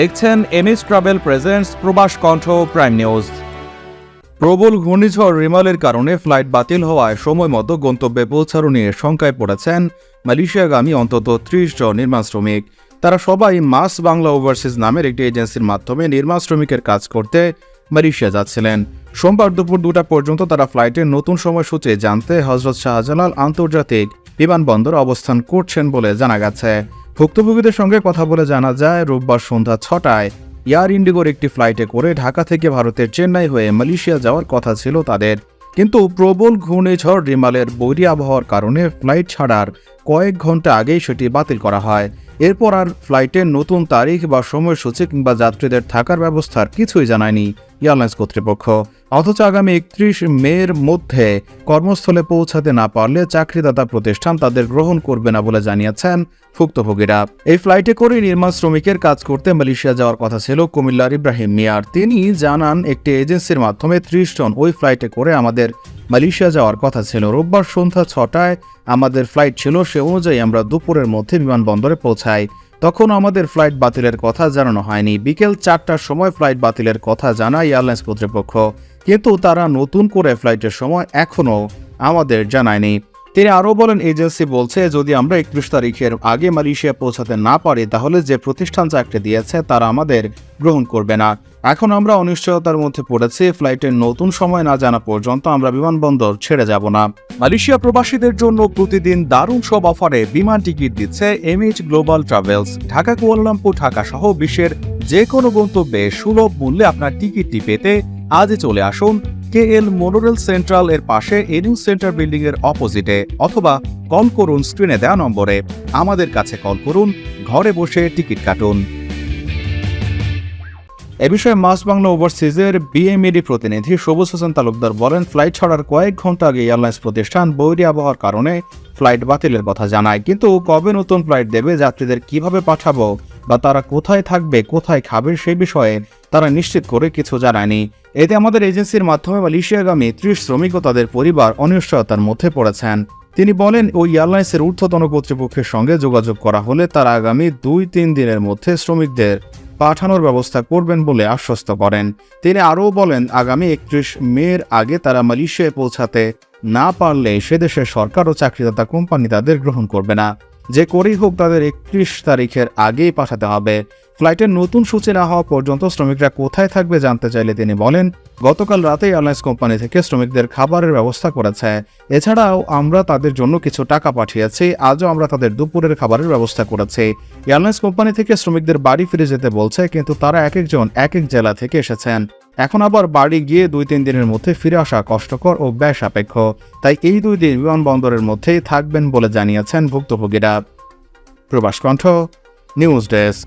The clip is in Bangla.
দেখছেন এমএস ট্রাভেল প্রেজেন্টস প্রবাস কণ্ঠ প্রাইম নিউজ। প্রবল ঘূর্ণিঝড় রিমালের কারণে ফ্লাইট বাতিল হওয়ায় সময় মতো গন্তব্যে পৌঁছানো নিয়ে শঙ্কায় পড়েছেন মালয়েশিয়াগামী অন্তত ত্রিশ জন নির্মাণ শ্রমিক। তারা সবাই মাস বাংলা ওভারসিজ নামের একটি এজেন্সির মাধ্যমে নির্মাণ শ্রমিকের কাজ করতে মালয়েশিয়া যাচ্ছিলেন। সোমবার দুপুর দুটা পর্যন্ত তারা ফ্লাইটের নতুন সময়সূচি জানতে হজরত শাহজালাল আন্তর্জাতিক বিমানবন্দর অবস্থান করছেন বলে জানা গেছে। ভুক্তভোগীদের সঙ্গে কথা বলে জানা যায়, রোববার সন্ধ্যা ছটায় এয়ার ইন্ডিগোর একটি ফ্লাইটে করে ঢাকা থেকে ভারতের চেন্নাই হয়ে মালয়েশিয়া যাওয়ার কথা ছিল তাদের। কিন্তু প্রবল ঘূর্ণিঝড় রিমালের বৈরী আবহাওয়ার কারণে ফ্লাইট ছাড়ার কয়েক ঘণ্টা আগেই সেটি বাতিল করা হয়। এরপর আর ফ্লাইটের নতুন তারিখ বা সময়সূচি কিংবা যাত্রীদের থাকার ব্যবস্থার কিছুই জানায়নি এয়ারলাইন্স কর্তৃপক্ষ। অথচ আগামী একত্রিশ মের মধ্যে কর্মস্থলে পৌঁছাতে না পারলে চাকরিদাতা প্রতিষ্ঠান তাদের গ্রহণ করবে না বলে জানিয়েছেন ভুক্তভোগীরা। এই ফ্লাইটে করে নির্মাণ শ্রমিকের কাজ করতে মালয়েশিয়া যাওয়ার কথা ছিল কুমিল্লার ইব্রাহিম মিয়ার। তিনি জানান, একটি এজেন্সির মাধ্যমে ত্রিশ জন ওই ফ্লাইটে করে আমাদের মালয়েশিয়া যাওয়ার কথা ছিল। রোববার সন্ধ্যা ছটায় আমাদের ফ্লাইট ছিল, সে অনুযায়ী আমরা দুপুরের মধ্যে বিমানবন্দরে পৌঁছাই। তখন আমাদের ফ্লাইট বাতিলের কথা জানানো হয়নি। বিকেল চারটার সময় ফ্লাইট বাতিলের কথা জানায় এয়ারলাইন্স কর্তৃপক্ষ। কিন্তু তারা নতুন করে ফ্লাইটের সময় এখনও আমাদের জানায়নি। তিনি আরও বলেন, এজেন্সি বলছে, যদি আমরা একত্রিশ তারিখের আগে মালয়েশিয়া পৌঁছাতে না পারি, তাহলে যে প্রতিষ্ঠান চাকরি দিয়েছে, তারা আমাদের গ্রহণ করবে না। এখন আমরা অনিশ্চয়তার মধ্যে পড়েছি, ফ্লাইটের নতুন সময় না জানা পর্যন্ত আমরা বিমানবন্দর ছেড়ে যাব না। মালয়েশিয়া প্রবাসীদের জন্য প্রতিদিন দারুণ সব অফারে বিমান টিকিট দিচ্ছে MH global travels. Dhaka, Kuala Lumpur, Dhaka সহ বিশ্বের যে কোনো গন্তব্যে সুলভ মূল্যে আপনার টিকিটটি পেতে আজই চলে আসুন কে এল মোনোরেল সেন্ট্রাল এর পাশে এনিউ সেন্টার বিল্ডিং এর অপোজিটে অথবা কল করুন স্ক্রিনে দেওয়া নম্বরে। আমাদের কাছে কল করুন, ঘরে বসে টিকিট কাটুন। এ বিষয়ে মাস বাংলা ওভারসিজের বিএমইডি প্রতিনিধি সবুজ হোসেন তালুকদার বলেন, ফ্লাইট ছাড়ার কয়েক ঘণ্টা আগে এয়ারলাইন্স প্রতিষ্ঠান বৈরী আবহাওয়ার কারণে ফ্লাইট বাতিলের কথা জানায়। কিন্তু কবে নতুন ফ্লাইট দেবে, যাত্রীদের কীভাবে পাঠাবো বা তারা কোথায় থাকবে, কোথায় খাবে সেই বিষয়ে তারা নিশ্চিত করে কিছু জানায়নি। এতে আমাদের এজেন্সির মাধ্যমে মালয়েশিয়াগামী ত্রিশ শ্রমিক ও তাদের পরিবার অনিশ্চয়তার মধ্যে পড়েছেন। তিনি বলেন ওই এয়ারলাইন্সের ঊর্ধ্বতন কর্তৃপক্ষের সঙ্গে যোগাযোগ করা হলে তারা আগামী দুই তিন দিনের মধ্যে শ্রমিকদের পাঠানোর ব্যবস্থা করবেন বলে আশ্বস্ত করেন। তিনি আরও বলেন, আগামী একত্রিশ মের আগে তারা মালয়েশিয়ায় পৌঁছাতে না পারলে সে দেশের সরকার ও চাকরিদাতা কোম্পানি তাদের গ্রহণ করবে না। যে করেই হোক তাদের একত্রিশ তারিখের আগেই পাঠাতে হবে। ফ্লাইটের নতুন সূচি না হওয়া পর্যন্ত শ্রমিকরা কোথায় থাকবে জানতে চাইলে তিনি বলেন, গতকাল রাতে এয়ারলাইন্স কোম্পানি থেকে শ্রমিকদের খাবারের ব্যবস্থা করেছে। এছাড়াও আমরা তাদের জন্য কিছু টাকা পাঠিয়েছি, আজও আমরা তাদের দুপুরের খাবারের ব্যবস্থা করেছি। এয়ারলাইন্স কোম্পানি থেকে শ্রমিকদের বাড়ি ফিরে যেতে বলছে, কিন্তু তারা এক একজন এক এক জেলা থেকে এসেছেন। এখন আবার বাড়ি গিয়ে দুই তিন দিনের মধ্যে ফিরে আসা কষ্টকর ও ব্যয় সাপেক্ষ তাই এই দুই দিন বিমানবন্দরের মধ্যেই থাকবেন বলে জানিয়েছেন ভুক্তভোগীরা। প্রবাস কণ্ঠ, নিউজ ডেস্ক।